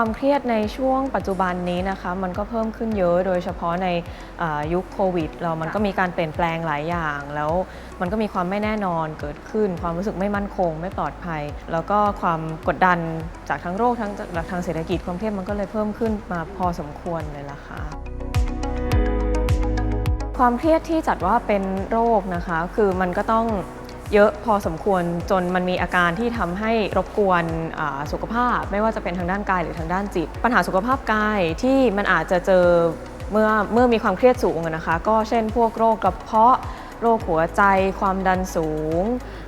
ความเครียดในช่วงปัจจุบันนี้นะคะมันก็เพิ่มขึ้นเยอะโดยเฉพาะในยุคโควิด เรามันก็มีการเปลี่ยนแปลงหลายอย่าง แล้วมันก็มีความไม่แน่นอนเกิดขึ้น ความรู้สึกไม่มั่นคง ไม่ปลอดภัย แล้วก็ความกดดันจากทั้งโรคทั้งจากทางเศรษฐกิจความเครียดมันก็เลยเพิ่มขึ้นมาพอสมควรเลยล่ะค่ะความเครียดที่จัดว่าเป็นโรคนะคะ คือมันก็ต้อง เยอะพอสมควรจนมันมีอาการที่ทำให้รบกวนสุขภาพ ไม่ว่าจะเป็นทางด้านกายหรือทางด้านจิต ปัญหาสุขภาพกายที่มันอาจจะเจอเมื่อเมื่อมีความเครียดสูงนะคะ ก็เช่นพวกโรคกระเพาะโรคหัวใจ ความดันสูง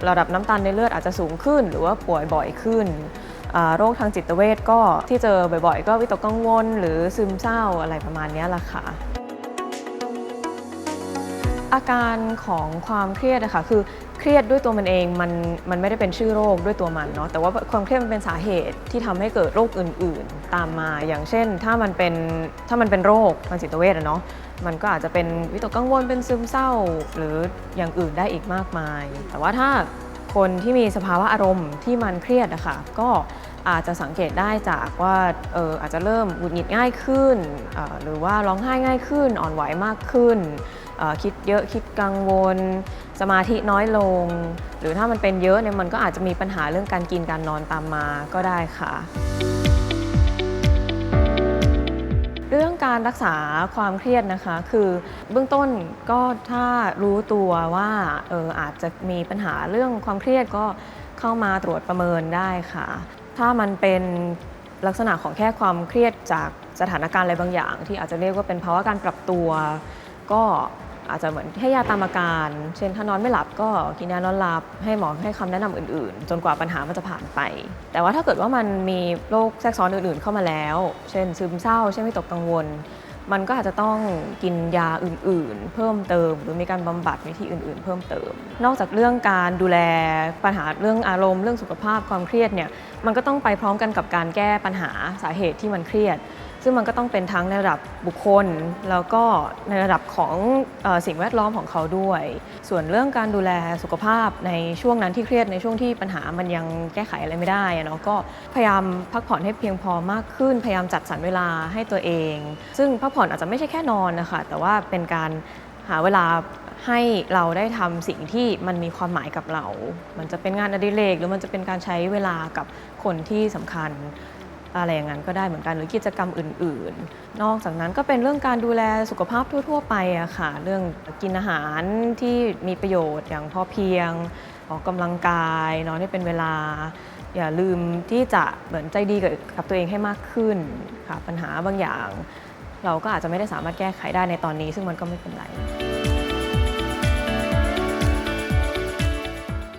ระดับน้ำตาลในเลือดอาจจะสูงขึ้น หรือว่าป่วยบ่อยขึ้น โรคทางจิตเวชก็ที่เจอบ่อยๆ ก็วิตกกังวล หรือซึมเศร้าอะไรประมาณนี้ยแหละค่ะ อาการของความเครียดนะคะคือเครียดด้วยตัวมันเองมันมันไม่ได้เป็นชื่อโรคด้วยตัวมันเนาะแต่ว่าความเครียดมันเป็นสาเหตุที่ทำให้เกิดโรคอื่น ๆ ตามมา อย่างเช่น ถ้ามันเป็นถ้ามันเป็นโรคทางจิตเวชอะเนาะมันก็อาจจะเป็นวิตกกังวลเป็นซึมเศร้า หรืออย่างอื่นได้อีกมากมาย แต่ว่าถ้าคนที่มีสภาวะอารมณ์ที่มันเครียดอะคะก็อาจจะสังเกตได้จากว่าเอออาจจะเริ่มหงุดหงิดง่ายขึ้น หรือว่าร้องไห้ง่ายขึ้น อ่อนไหวมากขึ้น คิดเยอะคิดกังวล สมาธิน้อยลง หรือถ้ามันเป็นเยอะเนี่ยมันก็อาจจะมีปัญหาเรื่องการกินการนอนตามมาก็ได้ค่ะ เรื่องการรักษาความเครียดนะคะ คือเบื้องต้นก็ถ้ารู้ตัวว่าเอออาจจะมีปัญหาเรื่องความเครียดก็เข้ามาตรวจประเมินได้ค่ะ ถ้ามันเป็นลักษณะของแค่ความเครียดจากสถานการณ์อะไรบางอย่าง ที่อาจจะเรียกว่าเป็นภาวะการปรับตัว ก็ อาจจะเหมือนให้ยาตามอาการ เช่นถ้านอนไม่หลับก็กินยานอนหลับ ให้หมอให้คำแนะนำอื่นๆ จนกว่าปัญหามันจะผ่านไป แต่ว่าถ้าเกิดว่ามันมีโรคแทรกซ้อนอื่นๆ เข้ามาแล้ว เช่น ซึมเศร้า เช่นวิตกกังวล มันก็อาจจะต้องกินยาอื่นๆ เพิ่มเติม หรือมีการบำบัดวิธีอื่น ๆ เพิ่มเติม นอกจากเรื่องการดูแลปัญหาเรื่องอารมณ์เรื่องสุขภาพความเครียดเนี่ยมันก็ต้องไปพร้อมกันกับการแก้ปัญหาสาเหตุที่มันเครียด ซึ่งมันก็ต้องเป็นทั้งในระดับบุคคล แล้วก็ในระดับของสิ่งแวดล้อมของเขาด้วย ส่วนเรื่องการดูแลสุขภาพในช่วงนั้นที่เครียดในช่วงที่ปัญหามันยังแก้ไขอะไรไม่ได้อะเนาะก็พยายามพักผ่อนให้เพียงพอมากขึ้น พยายามจัดสรรเวลาให้ตัวเอง ซึ่งพักผ่อนอาจจะไม่ใช่แค่นอนนะคะแต่ว่าเป็นการหาเวลาให้เราได้ทำสิ่งที่มันมีความหมายกับเรา มันจะเป็นงานอดิเรกหรือมันจะเป็นการใช้เวลากับคนที่สำคัญ อะไรอย่างนั้นก็ได้เหมือนกันหรือกิจกรรมอื่น ๆ นอกจากนั้นก็เป็นเรื่องการดูแลสุขภาพทั่ว ๆ ไปอะค่ะ เรื่องกินอาหารที่มีประโยชน์อย่างพอเพียง ออกกำลังกายนอนให้เป็นเวลา อย่าลืมที่จะเหมือนใจดีกับกับตัวเองให้มากขึ้นค่ะปัญหาบางอย่าง เราก็อาจจะไม่ได้สามารถแก้ไขได้ในตอนนี้ ซึ่งมันก็ไม่เป็นไร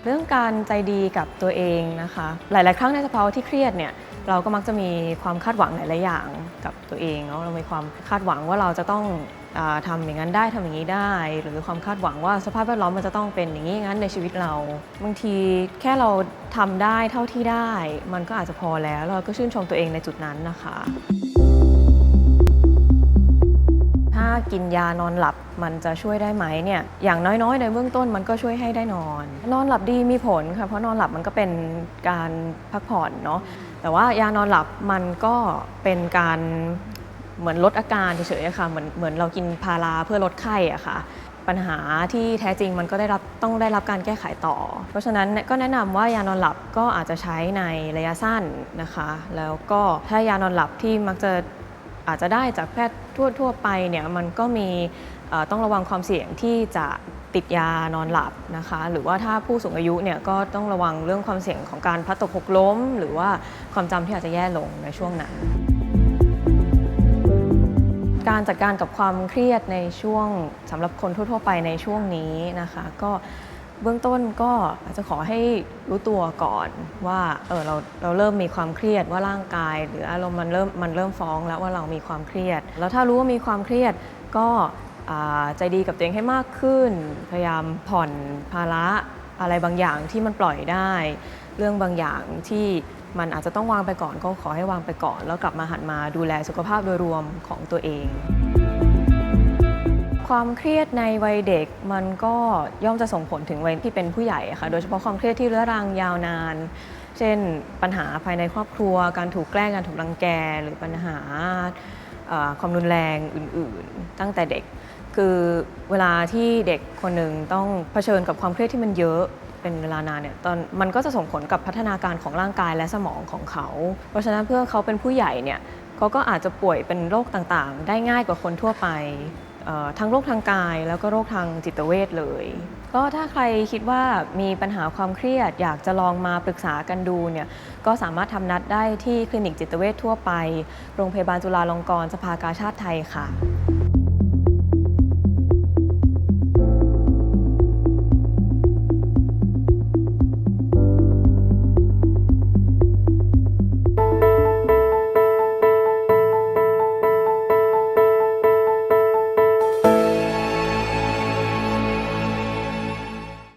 เรื่องการใจดีกับตัวเองนะคะ หลาย ๆ ครั้งในสภาวะที่เครียดเนี่ยเราก็มักจะมีความคาดหวังหลาย ๆ อย่างกับตัวเองเนาะเรามีความคาดหวังว่าเราจะต้องอาทำอย่างนั้นได้ทำอย่างนี้ได้ หรือความคาดหวังว่าสภาพแวดล้อมมันจะต้องเป็นอย่างนี้งั้นในชีวิตเรา บางทีแค่เราทำได้เท่าที่ได้ มันก็อาจจะพอแล้วเราก็ชื่นชมตัวเองในจุดนั้นนะคะากินยานอนหลับมันจะช่วยได้ไหมเนี่ยอย่างน้อยๆ ในเบื้องต้นมันก็ช่วยให้ได้นอน นอนหลับดีมีผลค่ะเพราะนอนหลับมันก็เป็นการพักผ่อนเนาะแต่ว่ายานอนหลับมันก็เป็นการเหมือนลดอาการเฉยๆค่ะเหมือนเหมือนเรากินพาราเพื่อลดไข้อะค่ะปัญหาที่แท้จริงมันก็ได้รับต้องได้รับการแก้ไขต่อ เพราะฉะนั้นก็แนะนำว่ายานอนหลับก็อาจจะใช้ในระยะสั้นนะคะ แล้วก็ถ้ายานอนหลับที่มักจะ อาจจะได้จากแพทย์ทั่ว ๆ ไปเนี่ยมันก็มีต้องระวังความเสี่ยงที่จะติดยานอนหลับนะคะ หรือว่าถ้าผู้สูงอายุเนี่ยก็ต้องระวังเรื่องความเสี่ยงของการพัดตกหกล้ม หรือว่าความจำที่อาจจะแย่ลงในช่วงนั้น การจัดการกับความเครียดในช่วงสำหรับคนทั่ว ๆ ไปในช่วงนี้นะคะ ก็ เบื้องต้นก็อาจจะขอให้รู้ตัวก่อนว่าเออเราเราเริ่มมีความเครียดว่าร่างกาย หรืออารมณ์มันเริ่มมันเริ่มฟ้องแล้วว่าเรามีความเครียด แล้วถ้ารู้ว่ามีความเครียดก็ใจดีกับตัวเองให้มากขึ้น พยายามผ่อนภาระอะไรบางอย่างที่มันปล่อยได้ เรื่องบางอย่างที่มันอาจจะต้องวางไปก่อนก็ขอให้วางไปก่อน แล้วกลับมาหันมาดูแลสุขภาพโดยรวมของตัวเอง ความเครียดในวัยเด็กมันก็ย่อมจะส่งผลถึงวัยที่เป็นผู้ใหญ่ค่ะ โดยเฉพาะความเครียดที่เรื้อรังยาวนาน เช่น ปัญหาภายในครอบครัว การถูกแกล้งการถูกรังแก หรือปัญหาความรุนแรงอื่น ๆ ตั้งแต่เด็ก คือเวลาที่เด็กคนหนึ่งต้องเผชิญกับความเครียดที่มันเยอะเป็นเวลานานเนี่ยตอนมันก็จะส่งผลกับพัฒนาการของร่างกายและสมองของเขา เพราะฉะนั้นเพื่อเขาเป็นผู้ใหญ่เนี่ยเขาก็อาจจะป่วยเป็นโรคต่างๆ ได้ง่ายกว่าคนทั่วไป ทั้งโรคทางกาย แล้วก็โรคทางจิตเวชเลย ก็ถ้าใครคิดว่ามีปัญหาความเครียด อยากจะลองมาปรึกษากันดูเนี่ยก็สามารถทำนัดได้ที่คลินิกจิตเวชทั่วไป โรงพยาบาลจุฬาลงกรณ์สภากาชาติไทยค่ะ